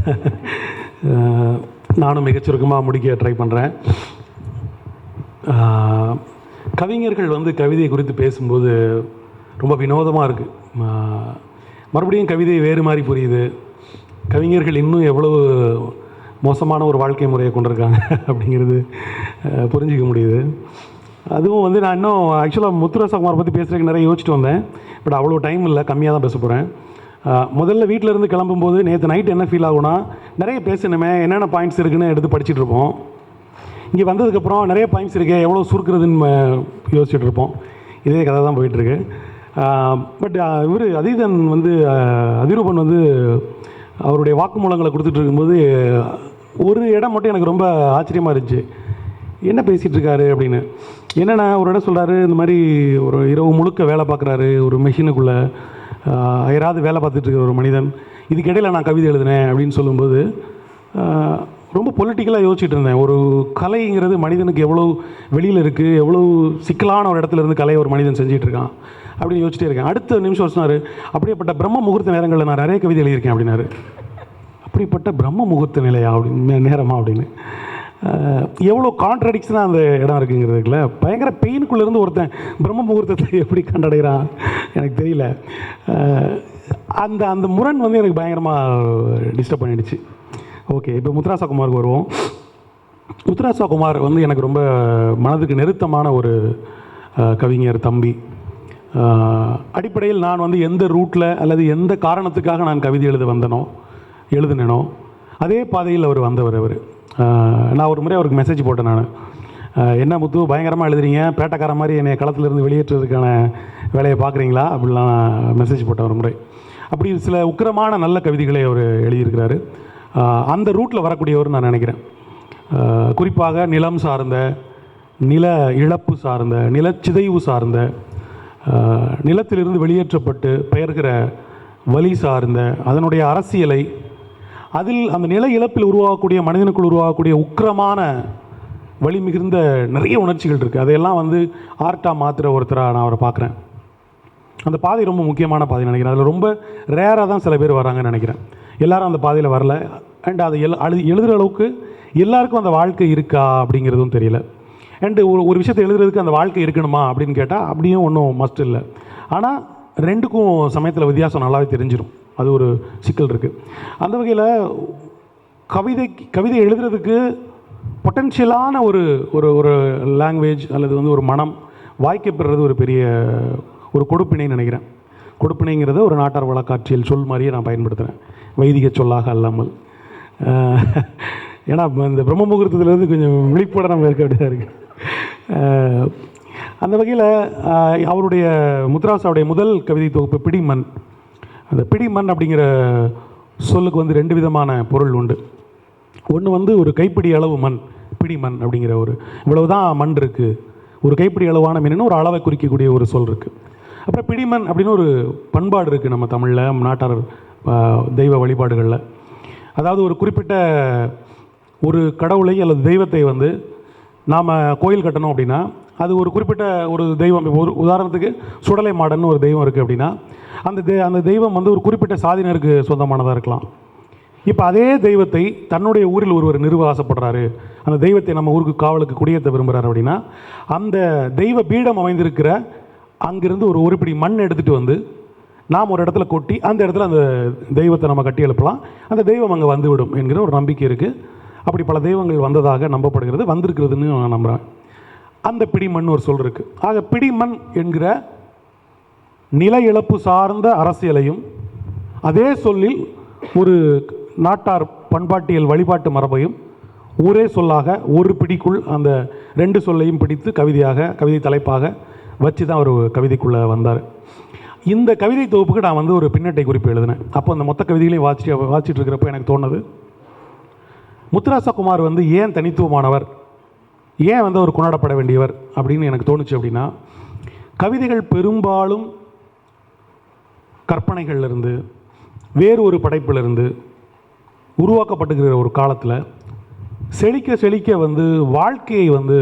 நானும் மிகச்சுருக்கமாக முடிக்க ட்ரை பண்ணுறேன் கவிஞர்கள் வந்து கவிதை குறித்து பேசும்போது ரொம்ப வினோதமாக இருக்குது மறுபடியும் கவிதை வேறு மாதிரி புரியுது. கவிஞர்கள் இன்னும் எவ்வளவு மோசமான ஒரு வாழ்க்கை முறையை கொண்டிருக்காங்க அப்படிங்கிறது புரிஞ்சிக்க முடியுது. அதுவும் வந்து நான் இன்னும் ஆக்சுவலாக முத்துரசகுமார் பற்றி பேசுகிறதுக்கு நிறைய யோசிச்சுட்டு வந்தேன். பட் அவ்வளோ டைம் இல்லை கம்மியாக தான் பேச போகிறேன் முதல்ல வீட்டில் இருந்து கிளம்பும்போது நேற்று நைட் என்ன ஃபீல் ஆகும்னா நிறைய பேசணுமே என்னென்ன பாயிண்ட்ஸ் இருக்குன்னு எடுத்து படிச்சுட்டு இருப்போம். இங்கே வந்ததுக்கப்புறம் நிறைய பாயிண்ட்ஸ் இருக்கே எவ்வளோ சுருக்குறதுன்னு அஹ், யோசிச்சுட்டு இருப்போம். இதே கதை தான் போயிட்டுருக்கு. பட் இவர் அதீதன் வந்து அதிரூபன் வந்து அவருடைய வாக்குமூலங்களை கொடுத்துட்டு இருக்கும்போது ஒரு இடம் மட்டும் எனக்கு ரொம்ப ஆச்சரியமாக இருந்துச்சு. என்ன பேசிகிட்டு இருக்காரு அப்படின்னு. என்னென்னா ஒரு இடம் சொல்கிறாரு இந்த மாதிரி ஒரு இரவு முழுக்க வேலை பார்க்குறாரு ஒரு மெஷினுக்குள்ளே யாராவது வேலை பார்த்துட்டு இருக்கிற ஒரு மனிதன் இதுக்கிடையில் நான் கவிதை எழுதினேன் அப்படின்னு சொல்லும்போது ரொம்ப பொலிட்டிக்கலாக யோசிச்சுட்டு இருந்தேன். ஒரு கலைங்கிறது மனிதனுக்கு எவ்வளோ வெளியில் இருக்குது எவ்வளோ சிக்கலான ஒரு இடத்துல இருந்து கலையை ஒரு மனிதன் செஞ்சிட்ருக்கான் இருக்கான் அப்படின்னு யோசிச்சிட்டே இருக்கேன். அடுத்த நிமிஷம் சொன்னார் அப்படியேப்பட்ட பிரம்ம முகூர்த்த நேரங்களில் நான் நிறைய கவிதை எழுதியிருக்கேன் அப்படின்னாரு. அப்படிப்பட்ட பிரம்ம முகூர்த்த நிலையா? அப்படின்னு நேரமா? அப்படின்னு. எவ்வளோ கான்ட்ரடிக்ஷனாக அந்த இடம் இருக்குங்கிறதுக்குல பயங்கர பெயினுக்குள்ளேருந்து ஒருத்தன் பிரம்ம முகூர்த்தத்தை எப்படி கண்டடைகிறான்? எனக்கு தெரியல. அந்த அந்த முரண் வந்து எனக்கு பயங்கரமாக டிஸ்டர்ப் பண்ணிடுச்சு. ஓகே இப்போ முத்ராசா குமாருக்கு வருவோம். முத்துராசா குமார் வந்து எனக்கு ரொம்ப மனதுக்கு நெருத்தமான ஒரு கவிஞர் தம்பி. அடிப்படையில் நான் வந்து எந்த ரூட்டில் அல்லது எந்த காரணத்துக்காக நான் கவிதை எழுத வந்தனோ எழுதினேனோ அதே பாதையில் அவர் வந்தவர் அவர். நான் ஒரு முறை அவருக்கு மெசேஜ் போட்டேன் நான். என்ன முத்து பயங்கரமாக எழுதுறீங்க. பேட்டக்கார மாதிரி என்னை களத்திலிருந்து வெளியேற்றுறதுக்கான வேலையை பார்க்குறீங்களா? அப்படிலாம் மெசேஜ் போட்டேன் ஒரு முறை. அப்படி சில உக்கிரமான நல்ல கவிதைகளை அவர் எழுதியிருக்கிறாரு. அந்த ரூட்டில் வரக்கூடியவர் நான் நினைக்கிறேன். குறிப்பாக நிலம் சார்ந்த நில இழப்பு சார்ந்த நிலச்சிதைவு சார்ந்த நிலத்திலிருந்து வெளியேற்றப்பட்டு பெயர்கிற வழி சார்ந்த அதனுடைய அரசியலை அதில் அந்த நில இழப்பில் உருவாகக்கூடிய மனிதனுக்குள் உருவாகக்கூடிய உக்கிரமான வழி மிகுந்த நிறைய உணர்ச்சிகள் இருக்குது அதையெல்லாம் வந்து ஆர்ட்டாக மாற்றுற ஒருத்தராக நான் அவரை பார்க்குறேன். அந்த பாதை ரொம்ப முக்கியமான பாதை நினைக்கிறேன். அதில் ரொம்ப ரேராக தான் சில பேர் வராங்கன்னு நினைக்கிறேன். எல்லாரும் அந்த பாதையில் வரல. அண்ட் அதை எழு அழு எழுதுகிற அளவுக்கு எல்லாருக்கும் அந்த வாழ்க்கை இருக்கா அப்படிங்கிறதும் தெரியல. அண்டு ஒரு ஒரு விஷயத்தை எழுதுறதுக்கு அந்த வாழ்க்கை இருக்கணுமா அப்படின்னு கேட்டால் அப்படியும் ஒன்றும் மஸ்ட் இல்லை. ஆனால் ரெண்டுக்கும் சமயத்தில் வித்தியாசம் நல்லாவே தெரிஞ்சிடும் அது ஒரு சிக்கல் இருக்குது அந்த வகையில் கவிதை கவிதை எழுதுறதுக்கு பொட்டென்ஷியலான ஒரு ஒரு ஒரு லாங்குவேஜ் அல்லது வந்து ஒரு மனம் வாய்க்கப்படுறது ஒரு பெரிய ஒரு கொடுப்பினைன்னு நினைக்கிறேன். கொடுப்பினைங்கிறத ஒரு நாட்டார் வழக்காட்சியில் சொல் மாதிரியே நான் பயன்படுத்துகிறேன் வைதிக சொல்லாக அல்லாமல். ஏன்னா இந்த பிரம்ம முகூர்த்தத்துலேருந்து கொஞ்சம் விழிப்போட நம்ம இருக்க வேண்டியதாக இருக்குது அந்த வகையில் அவருடைய முத்ராசாவுடைய முதல் கவிதை தொகுப்பு பிடிமண் அந்த பிடிமண் அப்படிங்கிற சொல்லுக்கு வந்து ரெண்டு விதமான பொருள் உண்டு. ஒன்று வந்து ஒரு கைப்பிடி அளவு மண் பிடி மண் அப்படிங்கிற ஒரு இவ்வளவுதான் மண் இருக்குது ஒரு கைப்பிடி அளவான மீன் ஒரு அளவை குறிக்கக்கூடிய ஒரு சொல் இருக்குது அப்புறம் பிடிமண் அப்படின்னு ஒரு பண்பாடு இருக்குது நம்ம தமிழில் நாட்டார் தெய்வ வழிபாடுகளில். அதாவது ஒரு குறிப்பிட்ட ஒரு கடவுளை அல்லது தெய்வத்தை வந்து நாம் கோயில் கட்டணும் அப்படின்னா அது ஒரு குறிப்பிட்ட ஒரு தெய்வம். ஒரு உதாரணத்துக்கு சுடலை மாடன்னு ஒரு தெய்வம் இருக்குது அப்படின்னா அந்த தெ அந்த தெய்வம் வந்து ஒரு குறிப்பிட்ட சாதியினருக்கு சொந்தமானதாக இருக்கலாம். இப்போ அதே தெய்வத்தை தன்னுடைய ஊரில் ஒருவர் நிறுவ ஆசைப்படுறாரு. அந்த தெய்வத்தை நம்ம ஊருக்கு காவலுக்கு குடியேற்ற விரும்புகிறார் அப்படின்னா அந்த தெய்வ பீடம் அமைந்திருக்கிற அங்கிருந்து ஒரு ஒருபிடி மண் எடுத்துகிட்டு வந்து நாம் ஒரு இடத்துல கொட்டி அந்த இடத்துல அந்த தெய்வத்தை நம்ம கட்டி எழுப்பலாம். அந்த தெய்வம் அங்கே வந்துவிடும் என்கிற ஒரு நம்பிக்கை இருக்குது அப்படி பல தெய்வங்கள் வந்ததாக நம்பப்படுகிறது வந்திருக்கிறதுன்னு நான் நம்புகிறேன் அந்த பிடிமண் ஒரு சொல் இருக்குது ஆக பிடிமண் என்கிற நில இழப்பு சார்ந்த அரசியலையும் அதே சொல்லில் ஒரு நாட்டார் பண்பாட்டியல் வழிபாட்டு மரபையும் ஒரே சொல்லாக ஒரு பிடிக்குள் அந்த ரெண்டு சொல்லையும் பிடித்து கவிதையாக கவிதை தலைப்பாக வச்சு தான் அவர் கவிதைக்குள்ளே வந்தார். இந்த கவிதை தொகுப்புக்கு நான் வந்து ஒரு பின்னட்டை குறிப்பு எழுதினேன். அப்போ அந்த மொத்த கவிதைகளையும் வாசிச்சு வாசிச்சுட்டு இருக்கிறப்ப எனக்கு தோணுது முத்துராசகுமார் வந்து ஏன் தனித்துவமானவர் ஏன் வந்து அவர் கொண்டாடப்பட வேண்டியவர் அப்படின்னு எனக்கு தோணுச்சு அப்படின்னா கவிதைகள் பெரும்பாலும் கற்பனைகள்லேருந்து வேறு ஒரு படைப்பிலிருந்து உருவாக்கப்பட்டுகிற ஒரு காலத்தில் செழிக்க செழிக்க வந்து வாழ்க்கையை வந்து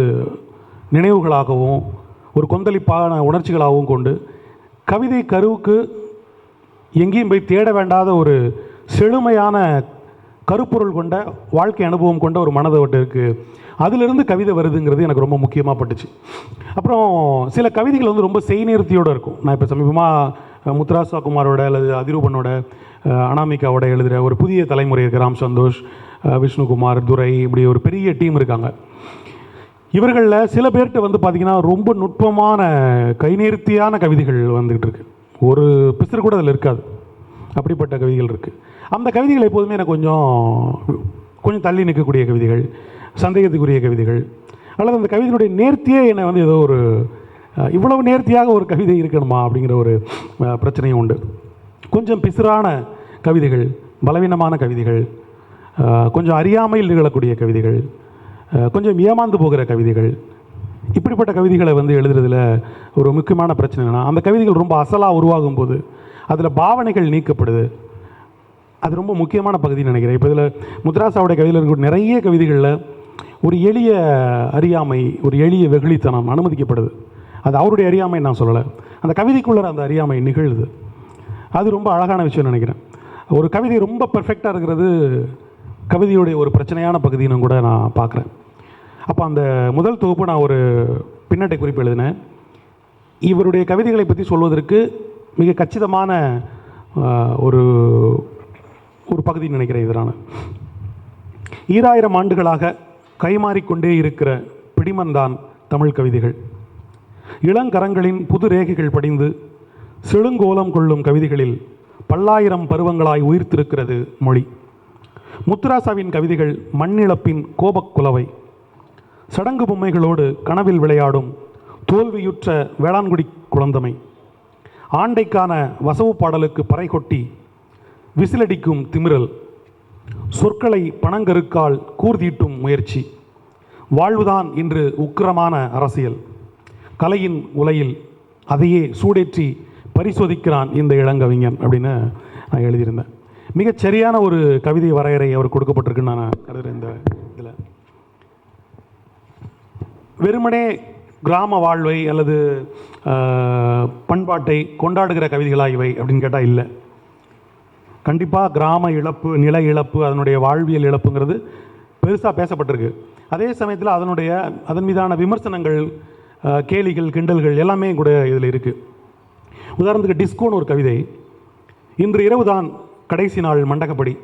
நினைவுகளாகவும் ஒரு கொந்தளிப்பான உணர்ச்சிகளாகவும் கொண்டு கவிதை கருவுக்கு எங்கேயும் போய் தேட வேண்டாத ஒரு செழுமையான கருப்பொருள் கொண்ட வாழ்க்கை அனுபவம் கொண்ட ஒரு மனதோட்டம் இருக்குது அதிலிருந்து கவிதை வருதுங்கிறது எனக்கு ரொம்ப முக்கியமாக பட்டுச்சு. அப்புறம் சில கவிதைகள் வந்து ரொம்ப செய்நிறுத்தியோடு இருக்கும். நான் இப்போ சமீபமாக முத்ராசா குமாரோட அல்லது அதிரூபனோட அனாமிகாவோட எழுதுகிற ஒரு புதிய தலைமுறை இருக்குது ராம் சந்தோஷ் விஷ்ணுகுமார் துரை இப்படி ஒரு பெரிய டீம் இருக்காங்க. இவர்களில் சில பேர்கிட்ட வந்து பார்த்திங்கன்னா ரொம்ப நுட்பமான கைநேர்த்தியான கவிதைகள் வந்துக்கிட்டு இருக்கு. ஒரு பிசர் கூட அதில் இருக்காது. அப்படிப்பட்ட கவிதைகள் இருக்குது அந்த கவிதைகள் எப்போதுமே எனக்கு கொஞ்சம் கொஞ்சம் தள்ளி நிற்கக்கூடிய கவிதைகள் சந்தேகத்துக்குரிய கவிதைகள் அல்லது அந்த கவிதையினுடைய நேர்த்தியே என்னை வந்து ஏதோ ஒரு இவ்வளவு நேர்த்தியாக ஒரு கவிதை இருக்கணுமா அப்படிங்கிற ஒரு பிரச்சனையும் உண்டு. கொஞ்சம் பிசிறான கவிதைகள் பலவீனமான கவிதைகள் கொஞ்சம் அறியாமையில் நிகழக்கூடிய கவிதைகள் கொஞ்சம் ஏமாந்து போகிற கவிதைகள் இப்படிப்பட்ட கவிதைகளை வந்து எழுதுறதுல ஒரு முக்கியமான பிரச்சனை அந்த கவிதைகள் ரொம்ப அசலாக உருவாகும் போது அதில் பாவனைகள் நீக்கப்படுது. அது ரொம்ப முக்கியமான பகுதின்னு நினைக்கிறேன். இப்போ இதில் முத்ராசாவுடைய கவிதையில் இருக்கக்கூடிய நிறைய கவிதைகளில் ஒரு எளிய அறியாமை ஒரு எளிய வெகுளித்தனம் அனுமதிக்கப்படுது. அது அவருடைய அறியாமை நான் சொல்லலை. அந்த கவிதைக்குள்ளே அந்த அறியாமை நிகழுது. அது ரொம்ப அழகான விஷயம் நினைக்கிறேன். ஒரு கவிதை ரொம்ப பர்ஃபெக்டாக இருக்கிறது கவிதையுடைய ஒரு பிரச்சனையான பகுதின்னு கூட நான் பார்க்குறேன். அப்போ அந்த முதல் தொகுப்பு நான் ஒரு பின்னட்டை குறிப்பு எழுதினேன். இவருடைய கவிதைகளை பற்றி சொல்வதற்கு மிக கச்சிதமான ஒரு ஒரு பகுதி நினைக்கிறேன் இது நான் ஈராயிரம் ஆண்டுகளாக கைமாறிக்கொண்டே இருக்கிற பிடிமன்தான் தமிழ் கவிதைகள். இளங்கரங்களின் புது ரேகைகள் படிந்து செழுங்கோலம் கொள்ளும் கவிதைகளில் பல்லாயிரம் பருவங்களாய் உயிர்த்திருக்கிறது மொழி. முத்துராசாவின் கவிதைகள் மண்ணிழப்பின் கோபக் குலவை. சடங்கு பொம்மைகளோடு கனவில் விளையாடும் தோல்வியுற்ற வேளாண்குடி குழந்தமை. ஆண்டைக்கான வசவு பாடலுக்கு பறை கொட்டி விசிலடிக்கும் திமிரல். சொற்களை பணங்கருக்கால் கூர்தீட்டும் முயற்சி. வாழ்வுதான் இன்று உக்கிரமான அரசியல். கலையின் உலையில் அதையே சூடேற்றி பரிசோதிக்கிறான் இந்த இளங்கவிஞன் அப்படின்னு நான் எழுதியிருந்தேன். மிகச் சரியான ஒரு கவிதை வரையறை அவர் கொடுக்கப்பட்டிருக்குன்னு நான் கருதுகிறேன் இந்த இதில். வெறுமனே கிராம வாழ்வை அல்லது பண்பாட்டை கொண்டாடுகிற கவிதைகளாக இவை அப்படின்னு கேட்டால் இல்லை. கண்டிப்பாக கிராம இழப்பு நில இழப்பு அதனுடைய வாழ்வியல் இழப்புங்கிறது பெருசாக பேசப்பட்டிருக்கு. அதே சமயத்தில் அதனுடைய அதன் மீதான விமர்சனங்கள் கேலிகள் கிண்டல்கள் எல்லாமே கூட இதில் இருக்குது உதாரணத்துக்கு டிஸ்கோன்னு ஒரு கவிதை. இன்று இரவு தான் கடைசி நாள் மண்டகப்படி.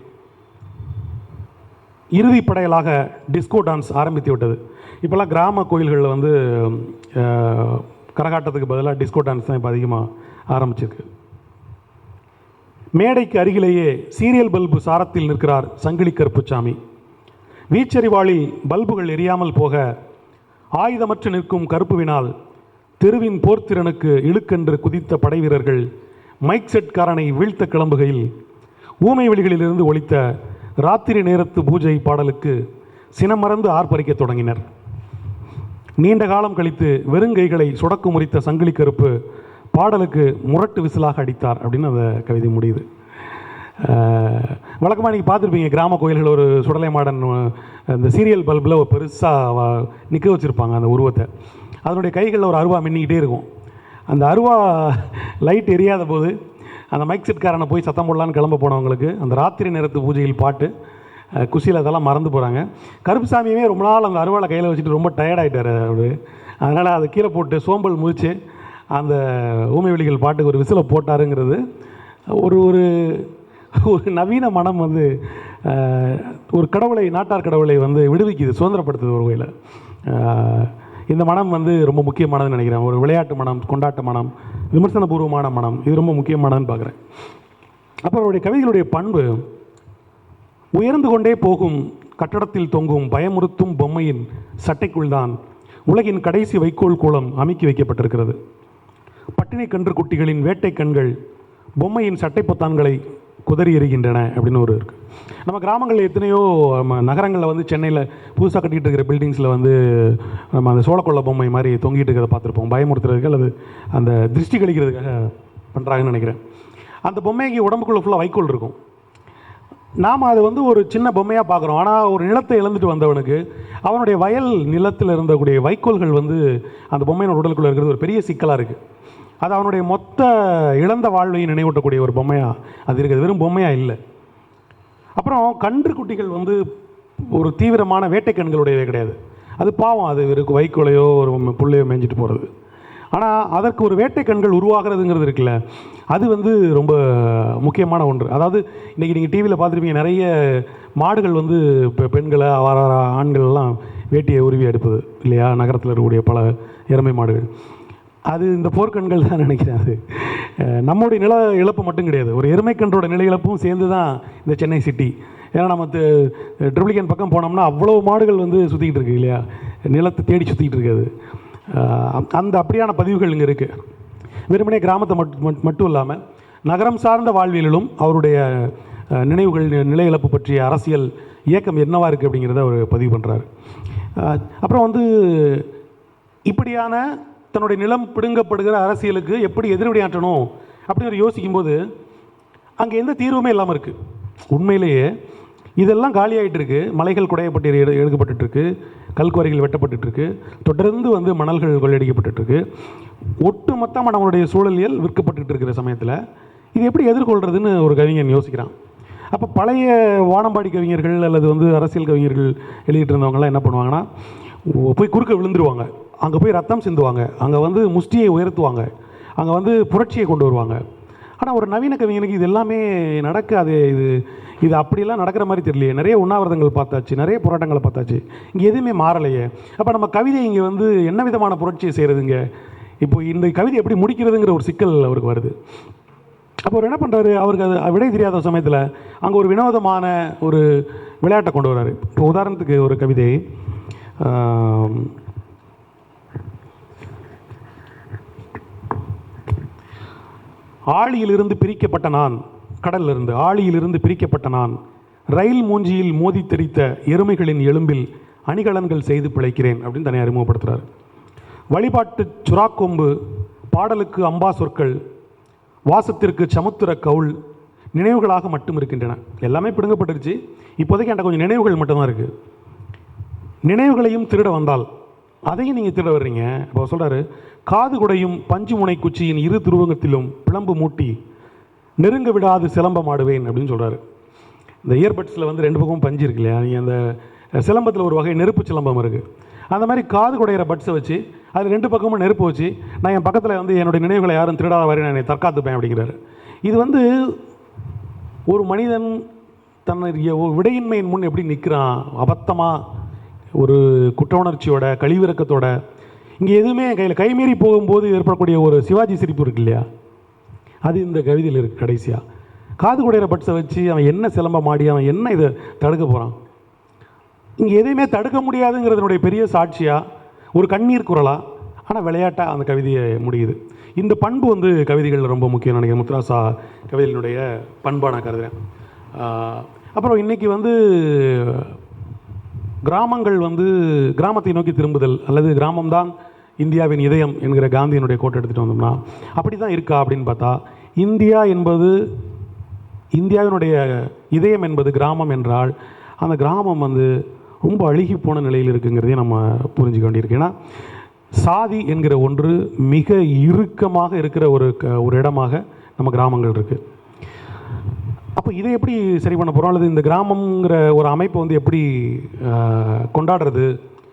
இறுதி படையலாக டிஸ்கோ டான்ஸ் ஆரம்பித்து விட்டது. இப்போல்லாம் கிராம கோயில்களில் வந்து கரகாட்டத்துக்கு பதிலாக டிஸ்கோ டான்ஸ் தான் இப்போ அதிகமாக ஆரம்பிச்சிருக்கு. மேடைக்கு அருகிலேயே சீரியல் பல்பு சாரத்தில் நிற்கிறார் சங்கிலி கருப்புச்சாமி. வீச்சரிவாளில் பல்புகள் எரியாமல் போக ஆயுதமற்று நிற்கும் கருப்புவினால் தெருவின் போர்த்திறனுக்கு இழுக்கென்று குதித்த படை வீரர்கள் மைக் செட்காரனை வீழ்த்த கிளம்புகையில் ஊமை வெளிகளிலிருந்து ஒழித்த ராத்திரி நேரத்து பூஜை பாடலுக்கு சினமறந்து ஆர்ப்பரிக்கத் தொடங்கினர். நீண்ட காலம் கழித்து வெறுங்கைகளை சுடக்கு முறித்த சங்கிலி கருப்பு பாடலுக்கு முரட்டு விசிலாக அடித்தார் அப்படின்னு அந்த கவிதை முடியுது. வழக்கமாக நீங்கள் பார்த்துருப்பீங்க கிராம கோயில்கள் ஒரு சுடலை மாடன் இந்த சீரியல் பல்பில் ஒரு பெருசாக நிற்க வச்சுருப்பாங்க அந்த உருவத்தை. அதனுடைய கைகளில் ஒரு அருவா மின்னிக்கிட்டே இருக்கும். அந்த அருவா லைட் எரியாத போது அந்த மைக் செட்காரனை போய் சத்தம் போடலான்னு கிளம்ப போனவங்களுக்கு அந்த ராத்திரி நேரத்து பூஜையில் பாட்டு குஷியில் அதெல்லாம் மறந்து போகிறாங்க கருப்புசாமியுமே ரொம்ப நாள் அந்த அருவாளை கையில் வச்சுட்டு ரொம்ப டயர்டாகிட்டார் அவர். அதனால் அதை கீழே போட்டு சோம்பல் முடித்து அந்த ஊமை வெளிகள் பாட்டுக்கு ஒரு விசிலை போட்டாருங்கிறது ஒரு ஒரு ஒரு நவீன மனம் வந்து ஒரு கடவுளை நாட்டார் கடவுளை வந்து விடுவிக்குது சுதந்திரப்படுத்துது ஒரு வகையில். இந்த மனம் வந்து ரொம்ப முக்கியமானதுன்னு நினைக்கிறேன். ஒரு விளையாட்டு மனம் கொண்டாட்ட மனம் விமர்சனபூர்வமான மனம் இது ரொம்ப முக்கியமானதுன்னு பார்க்குறேன். அப்புறம் அவருடைய கவிதைகளுடைய பண்பு உயர்ந்து கொண்டே போகும் கட்டடத்தில் தொங்கும் பயமுறுத்தும் பொம்மையின் சட்டைக்குள் தான் உலகின் கடைசி வைக்கோல் கோலம் அமைக்கி வைக்கப்பட்டிருக்கிறது. பட்டினி கன்று குட்டிகளின் வேட்டை கண்கள் பொம்மையின் சட்டை பொத்தான்களை குதறி எறிகின்றன அப்படின்னு ஒரு இருக்குது நம்ம கிராமங்களில் எத்தனையோ நம்ம நகரங்களில் வந்து சென்னையில் புதுசாக கட்டிகிட்டு இருக்கிற பில்டிங்ஸில் வந்து நம்ம அந்த சோளக்கொள்ள பொம்மை மாதிரி தொங்கிட்டு இருக்கிறத பார்த்துருப்போம். பயமுறுத்துறதுக்கு அல்லது அந்த திருஷ்டி கழிக்கிறதுக்காக பண்ணுறாங்கன்னு நினைக்கிறேன். அந்த பொம்மைக்கு உடம்புக்குள்ளே ஃபுல்லாக வைக்கோல் இருக்கும். நாம் அது வந்து ஒரு சின்ன பொம்மையாக பார்க்குறோம். ஆனால் ஒரு நிலத்தை இழந்துட்டு வந்தவனுக்கு அவனுடைய வயல் நிலத்தில் இருந்தக்கூடிய வைக்கோல்கள் வந்து அந்த பொம்மையினோட உடலுக்குள்ளே இருக்கிறது ஒரு பெரிய சிக்கலாக இருக்குது அது அவனுடைய மொத்த இழந்த வாழ்வையும் நினைவூட்டக்கூடிய ஒரு பொம்மையாக அது இருக்குது. வெறும் பொம்மையாக இல்லை. அப்புறம் கன்று குட்டிகள் வந்து ஒரு தீவிரமான வேட்டை கண்களுடையவே கிடையாது. அது பாவம். அது வெறும் வைக்கோலையோ ஒரு புள்ளையோ மேய்ஞ்சிட்டு போகிறது ஆனால் அதற்கு ஒரு வேட்டை கண்கள் உருவாகிறதுங்கிறது இருக்குல்ல அது வந்து ரொம்ப முக்கியமான ஒன்று. அதாவது இன்றைக்கி நீங்கள் டிவியில் பார்த்துருப்பீங்க நிறைய மாடுகள் வந்து இப்போ பெண்களை வர ஆண்கள் எல்லாம் வேட்டியை உருவி எடுப்பது இல்லையா? நகரத்தில் இருக்கக்கூடிய பல எருமை மாடுகள். அது இந்த போர்க்கண்கள் தான் நினைக்கிறேன் அது. நம்முடைய நில இழப்பு மட்டும் கிடையாது. ஒரு எருமைக்கன்றோட நில இழப்பும் சேர்ந்து தான் இந்த சென்னை சிட்டி. ஏன்னா நம்ம ட்ரிபிளிகன் பக்கம் போனோம்னா அவ்வளோ மாடுகள் வந்து சுற்றிக்கிட்டு இருக்கு இல்லையா? நிலத்தை தேடி சுற்றிக்கிட்டு இருக்காது அந்த அப்படியான பதிவுகள் இங்கே இருக்குது வெறுமனே கிராமத்தை மட்டும் மட்டும் இல்லாமல் நகரம் சார்ந்த வாழ்வியலிலும் அவருடைய நினைவுகள் நிலை இழப்பு பற்றிய அரசியல் இயக்கம் என்னவாக இருக்குது அப்படிங்கிறத அவர் பதிவு பண்ணுறாரு அப்புறம் வந்து இப்படியான தன்னுடைய நிலம் பிடுங்கப்படுகிற அரசியலுக்கு எப்படி எதிர்வினையாற்றணும் அப்படின்னு யோசிக்கும்போது அங்கே எந்த தீர்வுமே இல்லாமல் இருக்குது உண்மையிலேயே இதெல்லாம் காலியாகிட்டு இருக்கு. மலைகள் குடையப்பட்டு எடு கல்குவாரிகள் வெட்டப்பட்டுருக்கு கல்குவரைகள் தொடர்ந்து வந்து மணல்கள் கொள்ளையடிக்கப்பட்டுருக்கு ஒட்டு மொத்தமாக நம்மளுடைய சூழலியல் விற்கப்பட்டு இருக்கிற சமயத்தில் இது எப்படி எதிர்கொள்கிறதுன்னு ஒரு கவிஞன் யோசிக்கிறான். அப்போ பழைய வானம்பாடி கவிஞர்கள் அல்லது வந்து அரசியல் கவிஞர்கள் எழுதிட்டு இருந்தவங்கலாம் என்ன பண்ணுவாங்கன்னா போய் குறுக்க விழுந்துருவாங்க. அங்கே போய் ரத்தம் சிந்துவாங்க. அங்கே வந்து முஷ்டியை உயர்த்துவாங்க. அங்கே வந்து புரட்சியை கொண்டு வருவாங்க. ஆனால் ஒரு நவீன கவிஞனுக்கு இது எல்லாமே நடக்காது. இது இது அப்படிலாம் நடக்கிற மாதிரி தெரியலையே. நிறைய உண்ணாவிரதங்கள் பார்த்தாச்சு. நிறைய போராட்டங்களை பார்த்தாச்சு. இங்கே எதுவுமே மாறலையே. அப்போ நம்ம கவிதை இங்கே வந்து என்ன விதமான புரட்சியை செய்கிறதுங்க இப்போ இந்த கவிதை எப்படி முடிக்கிறதுங்கிற ஒரு சிக்கல் அவருக்கு வருது. அப்போ அவர் என்ன பண்ணுறாரு அவருக்கு அது விடை தெரியாத சமயத்தில் அங்கே ஒரு வினோதமான ஒரு விளையாட்டை கொண்டு வர்றாரு. இப்போ உதாரணத்துக்கு ஒரு கவிதை ஆழியிலிருந்து பிரிக்கப்பட்ட நான் கடல்ல இருந்து ஆழியிலிருந்து பிரிக்கப்பட்ட நான் ரயில் மூஞ்சியில் மோதி தெரித்த எருமைகளின் எலும்பில் அணிகலன்கள் செய்து பிழைக்கிறேன் அப்படின்னு தன்னை அறிமுகப்படுத்துகிறார் வழிபாட்டு சுறாக்கொம்பு பாடலுக்கு அம்பா சொற்கள் வாசத்திற்கு சமுத்திர கவுள் நினைவுகளாக மட்டும் இருக்கின்றன. எல்லாமே பிடுங்கப்பட்டுருச்சு. இப்போதைக்கு என்கிட்ட கொஞ்சம் நினைவுகள் மட்டும்தான் இருக்குது நினைவுகளையும் திருட வந்தால் அதையும் நீங்கள் திருட வர்றீங்க. இப்போ சொல்கிறாரு காது குடையும் பஞ்சு முனை குச்சியின் இரு துருவங்கத்திலும் பிளம்பு மூட்டி நெருங்க விடாது சிலம்பம் ஆடுவேன் அப்படின்னு சொல்கிறாரு இந்த இயர்பட்ஸில் வந்து ரெண்டு பக்கமும் பஞ்சு இருக்கு இல்லையா? நீங்கள் அந்த சிலம்பத்தில் ஒரு வகை நெருப்பு சிலம்பம் இருக்குது அந்த மாதிரி காது குடையிற பட்ஸை வச்சு அது ரெண்டு பக்கமும் நெருப்பு வச்சு நான் என் பக்கத்தில் வந்து என்னுடைய நினைவுகளை யாரும் திருடாத வரை நான் தற்காத்துப்பேன் அப்படிங்கிறாரு. இது வந்து ஒரு மனிதன் தன்னுடைய விடையின்மையின் முன் எப்படி நிற்கிறான் அபத்தமாக ஒரு குற்ற உணர்ச்சியோட கழிவிறக்கத்தோட இங்கே எதுவுமே கையில் கைமீறி போகும்போது ஏற்படக்கூடிய ஒரு சிவாஜி சிரிப்பு இருக்கு இல்லையா? அது இந்த கவிதையில் இருக்குது கடைசியாக காது குடையிற பட்ஸை வச்சு அவன் என்ன சிலம்பம் ஆடி அவன் என்ன இதை தடுக்க போகிறான் இங்கே எதையுமே தடுக்க முடியாதுங்கிறதுனுடைய பெரிய சாட்சியாக ஒரு கண்ணீர் குரலாக ஆனால் விளையாட்டாக அந்த கவிதையை முடியுது. இந்த பண்பு வந்து கவிதைகளில் ரொம்ப முக்கியம் நினைக்கிறேன். முத்ராசா கவிதையினுடைய பண்பாக நான் கருதுகிறேன் அப்புறம் இன்றைக்கி வந்து கிராமங்கள் வந்து கிராமத்தை நோக்கி திரும்புதல் அல்லது கிராமம்தான் இந்தியாவின் இதயம் என்கிற காந்தியினுடைய கோட்டை எடுத்துகிட்டு வந்தோம்னா அப்படி தான் இருக்கா அப்படின்னு பார்த்தா இந்தியா என்பது இந்தியாவினுடைய இதயம் என்பது கிராமம் என்றால் அந்த கிராமம் வந்து ரொம்ப அழுகி போன நிலையில் இருக்குங்கிறதையும் நம்ம புரிஞ்சுக்க வேண்டியிருக்கு. ஏன்னா சாதி என்கிற ஒன்று மிக இறுக்கமாக இருக்கிற ஒரு க ஒரு இடமாக நம்ம கிராமங்கள் இருக்குது அப்போ இதை எப்படி சரி பண்ண போகிறோம் அல்லது இந்த கிராமங்கிற ஒரு அமைப்பை வந்து எப்படி கொண்டாடுறது?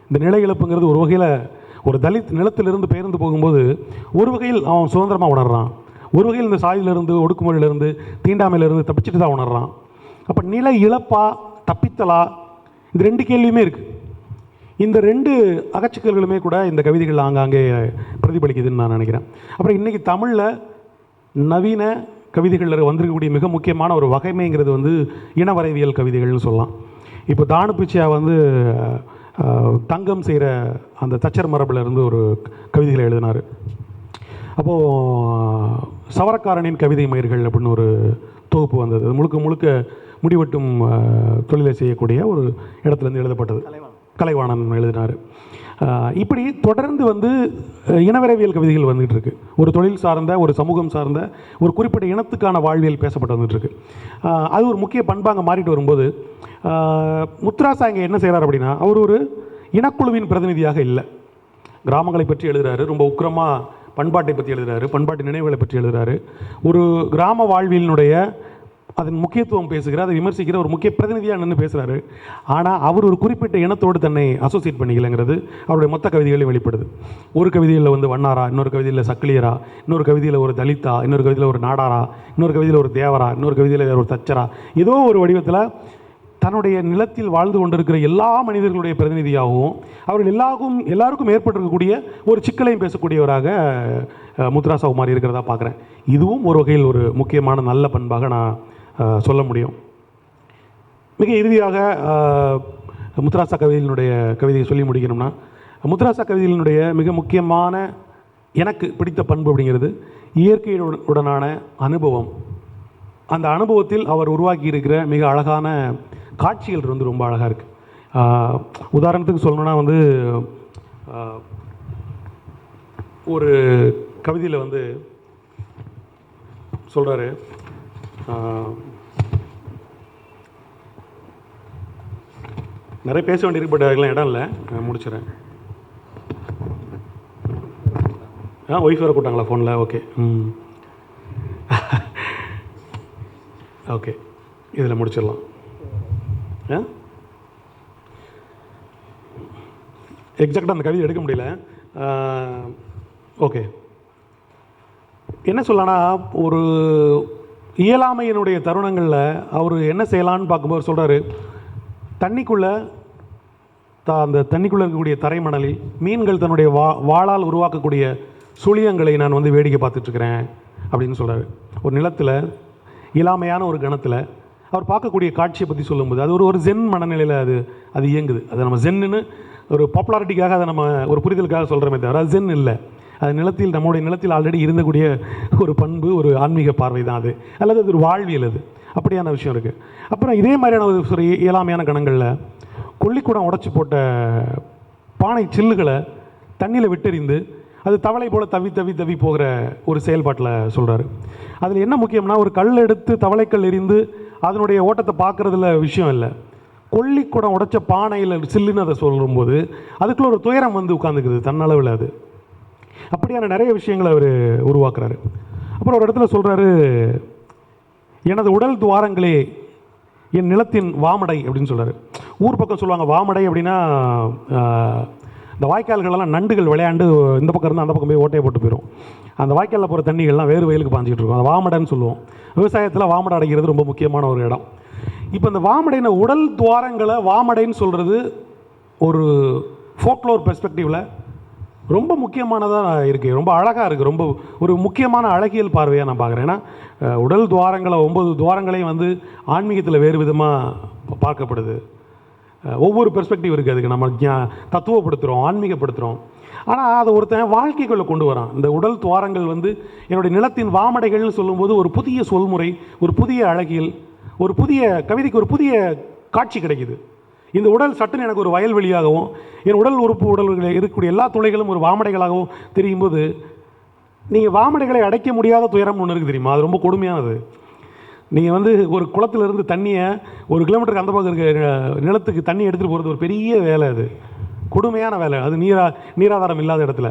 இந்த நிலை இழப்புங்கிறது ஒரு வகையில் ஒரு தலித் நிலத்திலிருந்து பேருந்து போகும்போது ஒரு வகையில் அவன் சுதந்திரமாக உணர்றான். ஒரு வகையில் இந்த சாதியிலிருந்து ஒடுக்குமுறையிலிருந்து தீண்டாமையிலிருந்து தப்பிச்சுட்டு தான் உணர்றான். அப்போ நில இழப்பா தப்பித்தலா? இந்த ரெண்டு கேள்வியுமே இருக்குது இந்த ரெண்டு அகச்சிக்கல்களுமே கூட இந்த கவிதைகள் ஆங்காங்கே பிரதிபலிக்குதுன்னு நான் நினைக்கிறேன். அப்புறம் இன்றைக்கி தமிழில் நவீன கவிதைகளில் வந்திருக்கக்கூடிய மிக முக்கியமான ஒரு வகைமைங்கிறது வந்து இனவரைவியல் கவிதைகள்னு சொல்லலாம். இப்போ தானு பிச்சையா வந்து தங்கம் செய்கிற அந்த தச்சர் மரபில் இருந்து ஒரு கவிதைகளை எழுதினார். அப்போது சவரக்காரனின் கவிதை மயிர்கள் அப்படின்னு ஒரு தொகுப்பு வந்தது. முழுக்க முழுக்க முடிவெட்டும் தொழிலை செய்யக்கூடிய ஒரு இடத்துலேருந்து எழுதப்பட்டது. கலைவாணன் எழுதினார். இப்படி தொடர்ந்து வந்து இனவரவியல் கவிதைகள் வந்துகிட்டு இருக்கு ஒரு தொழில் சார்ந்த ஒரு சமூகம் சார்ந்த ஒரு குறிப்பிட்ட இனத்துக்கான வாழ்வியல் பேசப்பட்டு வந்துட்டு இருக்கு அது ஒரு முக்கிய பண்பாங்க மாறிட்டு வரும்போது அஹ், முத்ராசா இங்கே என்ன செய்கிறார் அப்படின்னா அவர் ஒரு இனக்குழுவின் பிரதிநிதியாக இல்லை. கிராமங்களை பற்றி எழுதுகிறாரு ரொம்ப உக்கிரமாக பண்பாட்டை பற்றி எழுதுகிறாரு பண்பாட்டு நினைவுகளை பற்றி எழுதுறாரு. ஒரு கிராம வாழ்வியலினுடைய அதன் முக்கியத்துவம் பேசுகிற அதை விமர்சிக்கிற ஒரு முக்கிய பிரதிநிதியாக நின்று பேசுகிறாரு ஆனால் அவர் ஒரு குறிப்பிட்ட இனத்தோடு தன்னை அசோசியேட் பண்ணிக்கலைங்கிறது அவருடைய மொத்த கவிதைகளையும் வெளிப்படுது. ஒரு கவிதையில் வந்து வண்ணாரா இன்னொரு கவிதையில் சக்கிலியரா இன்னொரு கவிதையில் ஒரு தலித்தா இன்னொரு கவிதையில் ஒரு நாடாரா இன்னொரு கவிதையில் ஒரு தேவரா இன்னொரு கவிதையில் ஒரு தச்சரா. ஏதோ ஒரு வடிவத்தில் தன்னுடைய நிலத்தில் வாழ்ந்து கொண்டிருக்கிற எல்லா மனிதர்களுடைய பிரதிநிதியாகவும் அவர்கள் எல்லாருக்கும் எல்லாருக்கும் ஏற்பட்டிருக்கக்கூடிய ஒரு சிக்கலையும் பேசக்கூடியவராக முத்ரா முத்துராசா குமார் இருக்கிறதா பார்க்குறேன் இதுவும் ஒரு வகையில் ஒரு முக்கியமான நல்ல பண்பாக நான் சொல்ல முடியும். மிக இறுதியாக முத்ராசா கவிதையினுடைய கவிதையை சொல்லி முடிக்கணும்னா முத்ராசா கவிதையினுடைய மிக முக்கியமான எனக்கு பிடித்த பண்பு அப்படிங்கிறது இயற்கையுடன் உடனான அனுபவம். அந்த அனுபவத்தில் அவர் உருவாக்கி இருக்கிற மிக அழகான காட்சிகள் வந்து ரொம்ப அழகாக இருக்குது உதாரணத்துக்கு சொல்லணுன்னா வந்து ஒரு கவிதையில் வந்து சொல்கிறாரு நிறைய பேச வேண்டியிருக்கு பட் அதுக்கெல்லாம் இடம் இல்லை. நான் முடிச்சிடறேன். ஆ ஒய்ஃப் வேறு கூட்டாங்களா ஃபோனில் ஓகே ம். ஓகே இதில் முடிச்சிடலாம். ஆ? எக்ஸாக்டாக அந்த கவிதை எடுக்க முடியல. ஓகே என்ன சொல்லலாம்னா ஒரு இயலாமையினுடைய தருணங்களில் அவர் என்ன செய்யலான்னு பார்க்கும்போது சொல்கிறாரு தண்ணிக்குள்ளே த அந்த தண்ணிக்குள்ளே இருக்கக்கூடிய தரைமணலில் மீன்கள் தன்னுடைய வா வாளால் உருவாக்கக்கூடிய சுழியங்களை நான் வந்து வேடிக்கை பார்த்துட்ருக்கிறேன் அப்படின்னு சொல்கிறாரு ஒரு நிலத்தில் இயலாமையான ஒரு கணத்தில் அவர் பார்க்கக்கூடிய காட்சியை பற்றி சொல்லும்போது அது ஒரு ஒரு ஜென் மனநிலையில் அது அது இயங்குது. அது நம்ம ஜென்னுன்னு ஒரு பாப்புலாரிட்டிக்காக அதை நம்ம ஒரு புரிதலுக்காக சொல்கிறோமே தவிர அது ஜென் இல்லை. அது நிலத்தில் நம்முடைய நிலத்தில் ஆல்ரெடி இருந்தக்கூடிய ஒரு பண்பு ஒரு ஆன்மீக பார்வை தான் அது. அல்லது அது ஒரு வாழ்வியல் அது. அப்படியான விஷயம் இருக்குது அப்புறம் இதே மாதிரியான ஒரு இயலாமையான கணங்களில் கொல்லிக்கூடம் உடச்சி போட்ட பானை சில்லுகளை தண்ணியில் விட்டெறிந்து அது தவளை போல் தவி தவி தவி போகிற ஒரு செயல்பாட்டில் சொல்கிறாரு அதில் என்ன முக்கியம்னா ஒரு கல் எடுத்து தவளைக்கல் எறிந்து அதனுடைய ஓட்டத்தை பார்க்குறதுல விஷயம் இல்லை. கொல்லிக்கூடம் உடைச்ச பானையில் சில்லுன்னு அதை சொல்லும்போது அதுக்குள்ள ஒரு துயரம் வந்து உட்காந்துக்குது தன்னளவில் அது. அப்படியான நிறைய விஷயங்களை அவர் உருவாக்குறாரு. அப்புறம் ஒரு இடத்துல சொல்கிறாரு எனது உடல் துவாரங்களே என் நிலத்தின் வாமடை அப்படின்னு சொல்கிறார் ஊர் பக்கம் சொல்லுவாங்க வாமடை அப்படின்னா இந்த வாய்க்கால்களெல்லாம் நண்டுகள் விளையாண்டு இந்த பக்கம் இருந்து அந்த பக்கம் போய் ஓட்டையை போட்டு போயிடும் அந்த வாய்க்காலில் போகிற தண்ணிகள்லாம் வேறு வயலுக்கு பாஞ்சிட்டு இருக்கும். அந்த வாமடைன்னு சொல்லுவோம். விவசாயத்தில் வாமடை அடைக்கிறது ரொம்ப முக்கியமான ஒரு இடம். இப்போ இந்த வாமடைன உடல் துவாரங்களை வாமடைன்னு சொல்கிறது ஒரு ஃபோக்லோர் பெர்ஸ்பெக்டிவில் ரொம்ப முக்கியமானதாக இருக்குது ரொம்ப அழகாக இருக்குது ரொம்ப ஒரு முக்கியமான அழகியல் பார்வையாக நான் பார்க்குறேன். ஏன்னா உடல் துவாரங்களை ஒன்பது துவாரங்களையும் வந்து ஆன்மீகத்தில் வேறு விதமாக பார்க்கப்படுது. ஒவ்வொரு பெர்ஸ்பெக்டிவ் இருக்குது அதுக்கு. நம்ம தத்துவப்படுத்துகிறோம் ஆன்மீகப்படுத்துகிறோம் ஆனால் அதை ஒருத்தன் வாழ்க்கைக்குள்ளே கொண்டு வரான். இந்த உடல் துவாரங்கள் வந்து என்னுடைய நிலத்தின் வாமடைகள்னு சொல்லும்போது ஒரு புதிய சொல்முறை ஒரு புதிய அழகியல் ஒரு புதிய கவிதைக்கு ஒரு புதிய காட்சி கிடைக்குது. இந்த உடல் சட்டுன்னு எனக்கு ஒரு வயல்வெளியாகவும் என் உடல் உறுப்பு உடல்களில் இருக்கக்கூடிய எல்லா துளைகளும் ஒரு வாமடைகளாகவும் தெரியும் போது நீங்கள் வாமடைகளை அடைக்க முடியாத துயரம் ஒன்று இருக்குது தெரியுமா? அது ரொம்ப கொடுமையானது. நீங்கள் வந்து ஒரு குளத்திலிருந்து தண்ணியை ஒரு கிலோமீட்டருக்கு அந்த பக்கம் இருக்க நிலத்துக்கு தண்ணி எடுத்துகிட்டு போகிறது ஒரு பெரிய வேலை அது. கொடுமையான வேலை. அது நீரா நீராதாரம் இல்லாத இடத்துல.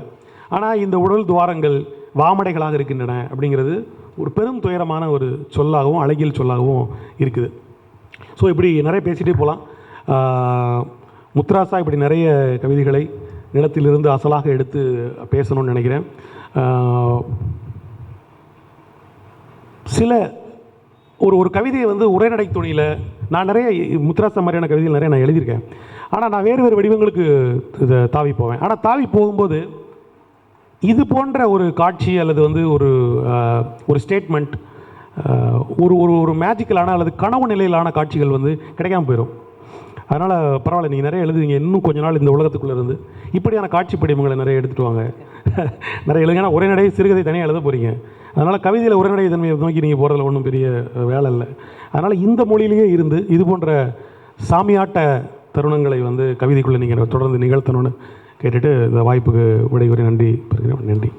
ஆனால் இந்த உடல் துவாரங்கள் வாமடைகளாக இருக்கின்றன அப்படிங்கிறது ஒரு பெரும் துயரமான ஒரு சொல்லாகவும் அழகியல் சொல்லாகவும் இருக்குது. ஸோ இப்படி நிறைய பேசிகிட்டே போகலாம் முத்ராசா இப்படி நிறைய கவிதைகளை நிலத்திலிருந்து அசலாக எடுத்து பேசணும்னு நினைக்கிறேன். சில ஒரு ஒரு கவிதையை வந்து உரைநடை துணியில் நான் நிறைய முத்ராசா மாதிரியான கவிதைகள் நிறைய நான் எழுதியிருக்கேன். ஆனால் நான் வேறு வேறு வடிவங்களுக்கு இதை தாவி போவேன். ஆனால் தாவி போகும்போது இது போன்ற ஒரு காட்சி அல்லது வந்து ஒரு ஒரு ஸ்டேட்மெண்ட் ஒரு ஒரு ஒரு மேஜிக்கலான அல்லது கனவு நிலையிலான காட்சிகள் வந்து கிடைக்காம போயிடும் அதனால் பரவாயில்ல நீங்கள் நிறைய எழுதுவீங்க. இன்னும் கொஞ்ச நாள் இந்த உலகத்துக்குள்ளே இருந்து. இப்படியான காட்சி படிமங்களை நிறைய எடுத்துகிட்டு வாங்க. நிறைய எழுதுங்க. ஏன்னா உரைநடை சிறுகதை தனியாக எழுத போகிறீங்க அதனால் கவிதையில் உரைநடை தன்மையை நோக்கி நீங்கள் போகிறதுல ஒன்றும் பெரிய வேலை இல்லை. அதனால் இந்த மொழியிலேயே இருந்து இது போன்ற சாமியாட்ட தருணங்களை வந்து கவிதைக்குள்ளே நீங்கள் தொடர்ந்து நிகழ்த்தணும்னு கேட்டுட்டு இந்த வாய்ப்புக்கு விடைகுறி நன்றி. பெறுகிறேன் நன்றி.